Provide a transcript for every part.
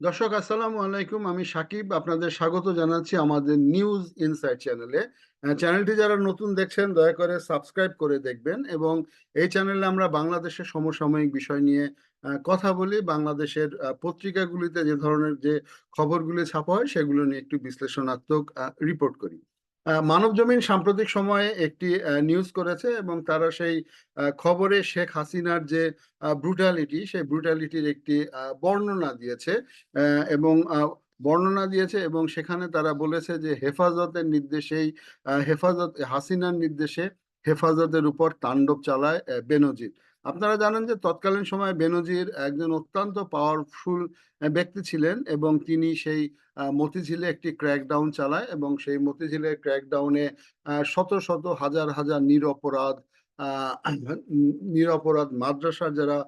দর্শক, আসসালামু আলাইকুম। আমি সাকিব, আপনাদের স্বাগত জানাচ্ছি আমাদের নিউজ ইনসাইট চ্যানেলে। চ্যানেলটি যারা নতুন দেখছেন, দয়া করে সাবস্ক্রাইব করে দেখবেন এবং এই চ্যানেলে আমরা বাংলাদেশের সমসাময়িক বিষয় নিয়ে কথা বলি। বাংলাদেশের পত্রিকাগুলিতে যে ধরনের যে খবরগুলি ছাপা হয়, সেগুলো নিয়ে একটু বিশ্লেষণাত্মক রিপোর্ট করি। আহ, মানবজমিন সাম্প্রতিক সময়ে একটি নিউজ করেছে এবং তারা সেই খবরে শেখ হাসিনার যে ব্রুটালিটি সেই ব্রুটালিটির একটি বর্ণনা দিয়েছে। এবং বর্ণনা দিয়েছে এবং সেখানে তারা বলেছে যে হেফাজতের নির্দেশেই হেফাজত হাসিনার নির্দেশে হেফাজতের উপর তাণ্ডব চালায় বেনজির। আপনারা জানেন যে তৎকালীন সময়ে বেনজির একজন অত্যন্ত পাওয়ারফুল ব্যক্তি ছিলেন এবং তিনি সেই মতিঝিলে একটি ক্র্যাকডাউন চালায় এবং সেই মতিঝিলের ক্র্যাকডাউনে শত শত হাজার হাজার নিরপরাধ নিরপরাধ মাদ্রাসার যারা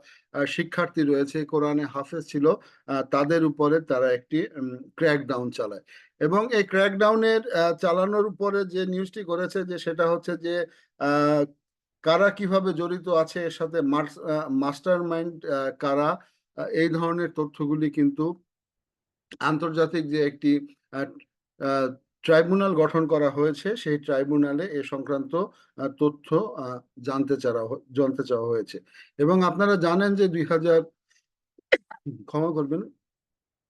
শিক্ষার্থী রয়েছে, কোরআনে হাফেজ ছিল তাদের উপরে তারা একটি ক্র্যাকডাউন চালায়। এবং এই ক্র্যাকডাউনের চালানোর উপরে যে নিউজটি করেছে যে সেটা হচ্ছে যে কারা কীভাবে জড়িত আছে এর সাথে মাস্টার মাইন্ড কারা এই ধরনের তথ্যগুলি কিন্তু আন্তর্জাতিক যে একটি ট্রাইব্যুনাল গঠন করা হয়েছে, সেই ট্রাইব্যুনালে এ সংক্রান্ত তথ্য জানতে চাওয়া জানতে চাওয়া হয়েছে। এবং আপনারা জানেন যে দুই হাজার, ক্ষমা করবেন,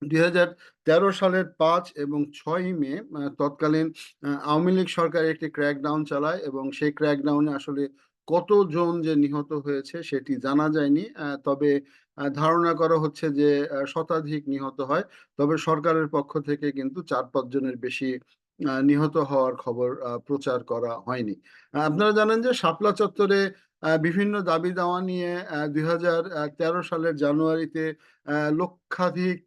দুই হাজার তেরো সালের পাঁচ এবং ছয় মে তৎকালীন আওয়ামী লীগ সরকার একটি ক্র্যাকডাউন চালায় এবং সেই ক্র্যাকডাউনে আসলে কতজন যে নিহত হয়েছে সেটি জানা যায়নি। তবে ধারণা করা হচ্ছে যে শতাধিক নিহত হয়। তবে সরকারের পক্ষ থেকে কিন্তু চার, পাঁচ জনের বেশি নিহত হওয়ার খবর প্রচার করা হয়নি। আপনারা জানেন যে শাপলা চত্বরে বিভিন্ন দাবি দাওয়া নিয়ে দুই হাজার তেরো সালের জানুয়ারিতে লক্ষাধিক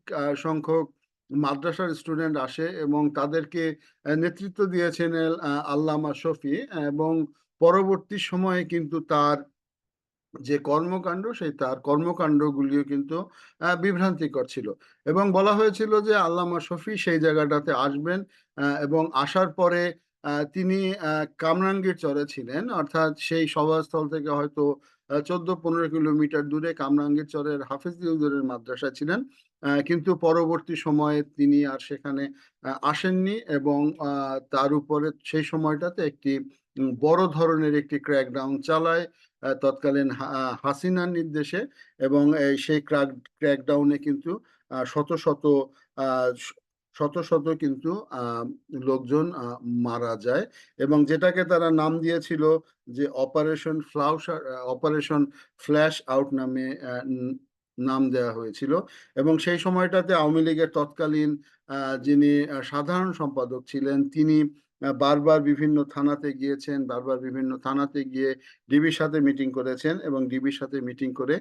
সংখ্যক মাদ্রাসার স্টুডেন্ট আসে এবং তাদেরকে নেতৃত্ব দিয়েছেন আল্লামা শফি এবং পরবর্তী সময়ে কিন্তু তার যে কর্মকাণ্ড, সেই তার কর্মকাণ্ডগুলিও কিন্তু বিভ্রান্তিকর ছিল। এবং বলা হয়েছিল যে আল্লামা শফি সেই জায়গাটাতে আসবেন এবং আসার পরে তিনি কামরাঙ্গীর চরে ছিলেন। অর্থাৎ সেই সভাস্থল থেকে হয়তো চোদ্দ পনেরো কিলোমিটার দূরে কামরাঙ্গীর চরের হাফিজ হুজুরের মাদ্রাসা ছিলেন। কিন্তু পরবর্তী সময়ে তিনি আর সেখানে আসেননি এবং তার উপরে সেই সময়টাতে একটি বড় ধরনের একটি ক্র্যাকডাউন চালায় তৎকালীন হাসিনার নির্দেশে এবং সেই ক্র্যাক ক্র্যাকডাউনে কিন্তু শত শত শত শত কিন্তু লোকজন মারা যায় এবং যেটাকে তারা নাম দিয়েছিল যে অপারেশন ফ্লাউস অপারেশন ফ্ল্যাশ আউট নামে নাম দেওয়া হয়েছিল এবং সেই সময়টাতে আওয়ামী লীগের তৎকালীন যিনি সাধারণ সম্পাদক ছিলেন, তিনি বারবার বিভিন্ন থানাতে গিয়েছেন, বারবার বিভিন্ন থানাতে গিয়ে ডিবির সাথে মিটিং করেছেন এবং ডিবির সাথে মিটিং করে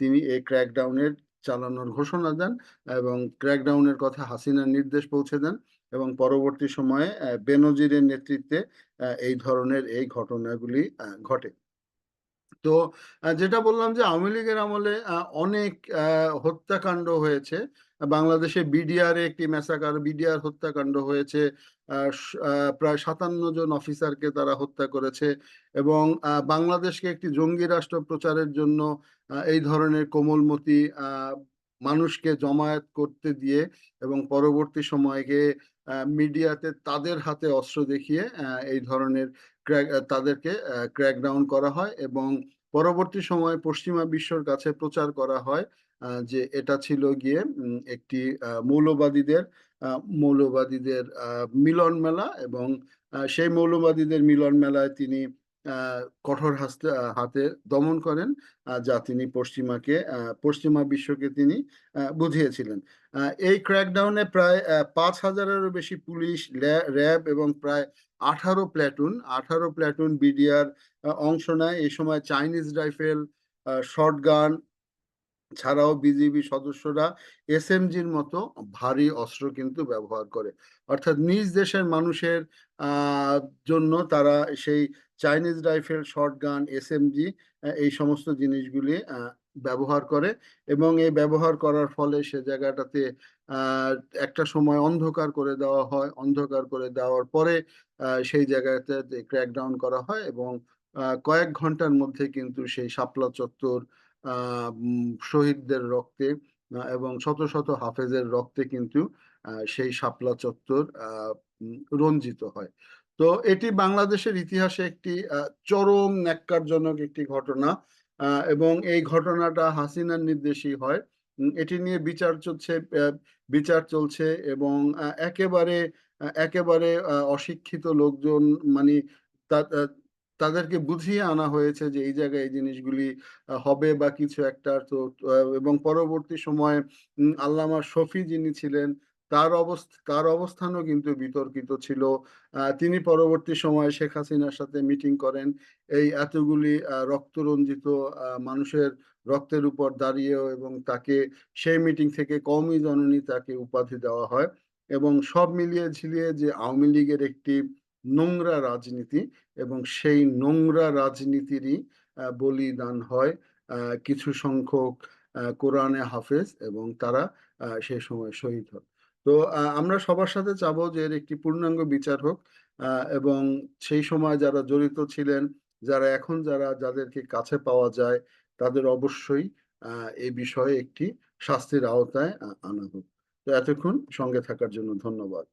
তিনি এই ক্র্যাকডাউনের চালানোর ঘোষণা দেন এবং ক্র্যাকডাউনের কথা হাসিনার নির্দেশ পৌঁছে দেন এবং পরবর্তী সময়ে বেনজিরের নেতৃত্বে এই ধরনের এই ঘটনাগুলি ঘটে। তো যেটা বললাম যে আওয়ামী লীগের আমলে অনেক হত্যাকাণ্ড হয়েছে। বাংলাদেশে বিডিআর একটি ম্যাসাকার, বিডিআর হত্যাকাণ্ড হয়েছে। প্রায় সাতান্ন জন অফিসারকে তারা হত্যা করেছে এবং বাংলাদেশকে একটি জঙ্গি রাষ্ট্র প্রচারের জন্য এই ধরনের কোমলমতি মানুষকে জমায়েত করতে দিয়ে এবং পরবর্তী সময়কে মিডিয়াতে তাদের হাতে অস্ত্র দেখিয়ে এই ধরনের ক্র্যাক তাদেরকে ক্র্যাকডাউন করা হয় এবং পরবর্তী সময়ে পশ্চিমা বিশ্বর কাছে প্রচার করা হয় যে এটা ছিল গিয়ে একটি মৌলবাদীদের মৌলবাদীদের মিলন মেলা এবং সেই মৌলবাদীদের মিলন মেলায় তিনি কঠোর হাস্তে হাতে দমন করেন যা তিনি পশ্চিমাকে পশ্চিমা বিশ্বকে তিনি বুঝিয়েছিলেন। এই ক্র্যাকডাউনে প্রায় পাঁচ হাজারেরও বেশি পুলিশ র্যাব এবং প্রায় আঠারো প্ল্যাটুন আঠারো প্ল্যাটুন বিডিআর অংশ নেয়। এই সময় চাইনিজ রাইফেল শর্ট গান ছাড়াও বিজিবি সদস্যরা এস এসএমজির মতো ভারী অস্ত্র কিন্তু ব্যবহার করে। অর্থাৎ নিজ দেশের মানুষের জন্য তারা সেই Chinese rifle short gun SMG এই সমস্ত জিনিসগুলি ব্যবহার করে এবং এই ব্যবহার করার ফলে সে জায়গাটাতে একটা সময় অন্ধকার করে দেওয়া হয়। অন্ধকার করে দেওয়ার পরে সেই জায়গাতে ক্র্যাকডাউন করা হয় এবং কয়েক ঘণ্টার মধ্যে কিন্তু সেই শাপলা চত্বর শহীদদের রক্তে এবং শত শত হাফেজের রক্তে কিন্তু সেই শাপলা চত্বর রঞ্জিত হয়। তো এটি বাংলাদেশের ইতিহাসে একটি চরম ন্যাক্কারজনক একটি ঘটনা এবং এই ঘটনাটা হাসিনার নির্দেশই হয়। এটি নিয়ে বিচার চলছে বিচার চলছে এবং একেবারে একেবারে অশিক্ষিত লোকজন মানে তাদেরকে বুঝিয়ে আনা হয়েছে যে এই জায়গায় এই জিনিসগুলি হবে বা কিছু একটা। তো এবং পরবর্তী সময়ে আল্লামা শফি যিনি ছিলেন তার অবস্থা, তার অবস্থানও কিন্তু বিতর্কিত ছিল। তিনি পরবর্তী সময়ে শেখ হাসিনার সাথে মিটিং করেন। এই এতগুলি রক্তরঞ্জিত মানুষের রক্তের উপর দাঁড়িয়েও এবং তাকে, সেই মিটিং থেকে কমই জননী তাকে উপাধি দেওয়া হয় এবং সব মিলিয়ে ঝিলিয়ে যে আওয়ামী লীগের একটি নোংরা রাজনীতি এবং সেই নোংরা রাজনীতিরই বলিদান হয় কিছু সংখ্যক কোরআনে হাফেজ এবং তারা সে সময় শহীদ হয় তো আমরা সবার সাথে চাবো যে এর একটি পূর্ণাঙ্গ বিচার হোক এবং সেই সময় যারা জড়িত ছিলেন, যারা এখন যারা, যাদেরকে কাছে পাওয়া যায়, তাদের অবশ্যই এই বিষয়ে একটি শাস্তির আওতায় আনা হোক। তো এতক্ষণ সঙ্গে থাকার জন্য ধন্যবাদ।